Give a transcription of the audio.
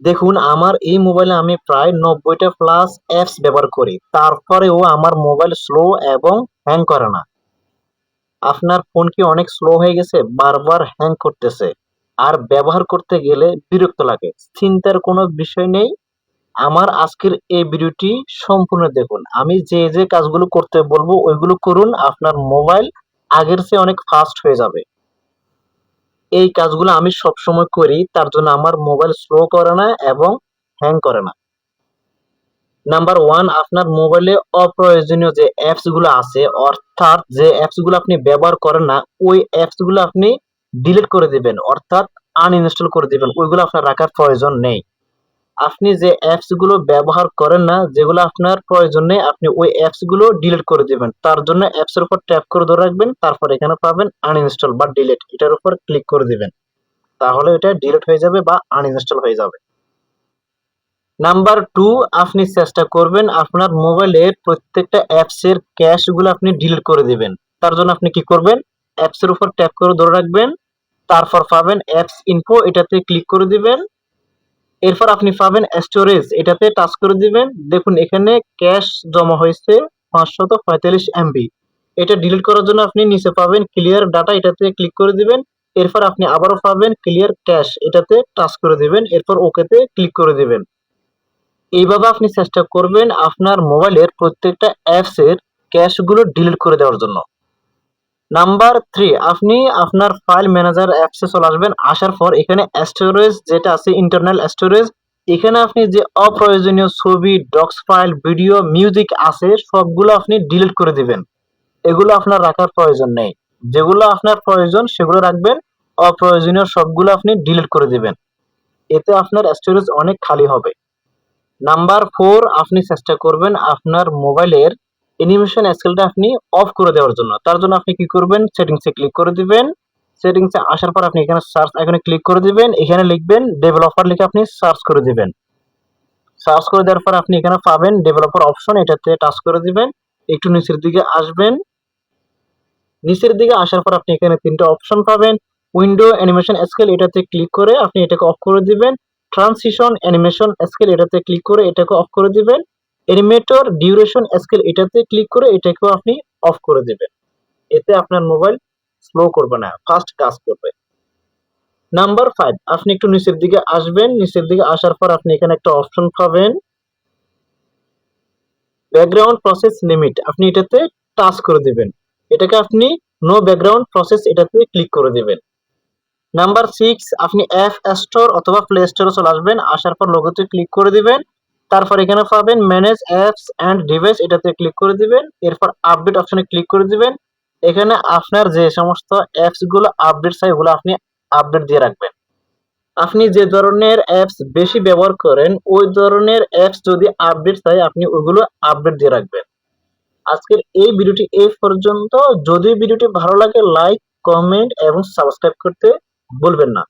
দেখুন, আমার এই মোবাইলে আমি প্রায় নব্বইটা প্লাস অ্যাপস ব্যবহার করি। তারপরেও আমার মোবাইল স্লো এবং হ্যাং করে না। আপনার ফোন কি অনেক স্লো হয়ে গেছে? বারবার হ্যাং করতেছে। আর ব্যবহার করতে গেলে বিরক্ত লাগে। চিন্তার কোনো বিষয় নেই। আমার আজকের এই ভিডিওটি সম্পূর্ণ দেখুন। আমি যে যে কাজগুলো করতে বলব, ওইগুলো করুন। আপনার মোবাইল আগের চেয়ে অনেক ফাস্ট হয়ে যাবে। এই কাজগুলো আমি সবসময় করি, তার জন্য আমার মোবাইল স্লো করে না এবং হ্যাং করে না। নাম্বার ওয়ান আপনার মোবাইলে অপ্রয়োজনীয় যে অ্যাপসগুলো আছে, অর্থাৎ যে অ্যাপসগুলো আপনি ব্যবহার করেন না, ওই অ্যাপসগুলো আপনি ডিলিট করে দিবেন, অর্থাৎ আনইনস্টল করে দিবেন, ওইগুলো আপনার রাখার প্রয়োজন নেই। আপনি যে অ্যাপসগুলো ব্যবহার করেন না, যেগুলো আপনার প্রয়োজন নেই, আপনি ওই অ্যাপসগুলো ডিলিট করে দিবেন। তার জন্য অ্যাপস এর উপর ট্যাপ করে ধরে রাখবেন, তারপর এখানে পাবেন আনইনস্টল বা ডিলিট এটার উপর ক্লিক করে দিবেন। তাহলে এটা ডিলিট হয়ে যাবে বা আনইনস্টল হয়ে যাবে। নাম্বার টু আপনি চেষ্টা করবেন আপনার মোবাইলের প্রত্যেকটা অ্যাপস এর ক্যাশগুলো আপনি ডিলিট করে দিবেন। তার জন্য আপনি কি করবেন? অ্যাপস এর উপর ট্যাপ করে ধরে রাখবেন। তারপর পাবেন অ্যাপস ইনফো এটাতে ক্লিক করে দিবেন। এরপর আপনি পাবেন স্টোরেজ এটাতে টাচ করে দিবেন। দেখুন, এখানে ক্যাশ জমা হয়েছে পাঁচশত পঁয়তাল্লিশ এমবি এটা ডিলিট করার জন্য আপনি নিচে পাবেন ক্লিয়ার ডাটা এটাতে ক্লিক করে দিবেন। এরপর আপনি আবারও পাবেন ক্লিয়ার ক্যাশ এটাতে টাচ করে দিবেন। এরপর ওকেতে ক্লিক করে দিবেন। এইভাবে আপনি চেষ্টা করবেন আপনার মোবাইলের প্রত্যেকটা অ্যাপসের ক্যাশগুলো ডিলিট করে দেওয়ার জন্য। নাম্বার থ্রি আপনি আপনার ফাইল ম্যানেজার অ্যাপসে চলে আসবেন, আসার পর এখানে স্টোরেজ যেটা আছে ইন্টারনাল স্টোরেজ এখানে আপনি যে অপ্রয়োজনীয় ছবি ডক্স ফাইল ভিডিও মিউজিক আছে, সবগুলো আপনি ডিলিট করে দিবেন। এগুলো আপনার রাখার প্রয়োজন নেই। যেগুলো আপনার প্রয়োজন, সেগুলো রাখবেন, অপ্রয়োজনীয় সবগুলো আপনি ডিলিট করে দিবেন। এতে আপনার স্টোরেজ অনেক খালি হবে। নাম্বার ফোর আপনি চেষ্টা করবেন আপনার মোবাইলের অ্যানিমেশন স্কেলটা আপনি অফ করে দেওয়ার জন্য। তার জন্য আপনি কি করবেন? সেটিংসে ক্লিক করে দিবেন। সেটিংসে আসার পর আপনি এখানে সার্চ আইকনে ক্লিক করে দিবেন। এখানে লিখবেন ডেভেলপার লিখে আপনি সার্চ করে দিবেন। সার্চ করে দেওয়ার পর আপনি এখানে পাবেন ডেভেলপার অপশন এটাতে টাচ করে দিবেন। একটু নিচের দিকে আসবেন। নিচের দিকে আসার পর আপনি এখানে তিনটা অপশন পাবেন। উইন্ডো অ্যানিমেশন স্কেল এটাতে ক্লিক করে আপনি এটাকে অফ করে দিবেন। ট্রান্সিশন অ্যানিমেশন স্কেল এটাতে ক্লিক করে এটাকে অফ করে দিবেন। অ্যানিমেটর ডিউরেশন স্কেল এটাতে ক্লিক করে এটাকেও আপনি অফ করে দিবেন। এতে আপনার মোবাইল স্লো করবে না ফাস্ট কাজ করবে। নাম্বার ফাইভ আপনি একটু নিচের দিকে আসবেন। নিচের দিকে আসার পর আপনি এখানে একটা অপশন পাবেন। ব্যাকগ্রাউন্ড প্রসেস লিমিট আপনি এটাতে টাচ করে দিবেন। এটাকে আপনি নো ব্যাকগ্রাউন্ড প্রসেস এটাতে ক্লিক করে দিবেন। নাম্বার সিক্স আপনি অ্যাপ স্টোর অথবা প্লে স্টোরে চলে আসবেন। আসার পর লোগোতে ক্লিক করে দিবেন। তারপর এখানে পাবেন ম্যানেজ অ্যাপস অ্যান্ড ডিভাইস এটাতে ক্লিক করে দিবেন। এরপর আপডেট অপশনে ক্লিক করে দিবেন। এখানে আপনার যে সমস্ত অ্যাপসগুলো আপডেট চাই ওগুলো আপনি আপডেট দিয়ে রাখবেন। আপনি যে ধরনের অ্যাপস বেশি ব্যবহার করেন, ওই ধরনের অ্যাপস যদি আপডেট চাই আপনি ওইগুলো আপডেট দিয়ে রাখবেন। আজকের এই ভিডিওটি এই পর্যন্ত। যদি ভিডিওটি ভালো লাগে লাইক কমেন্ট এবং সাবস্ক্রাইব করতে বলবেন না।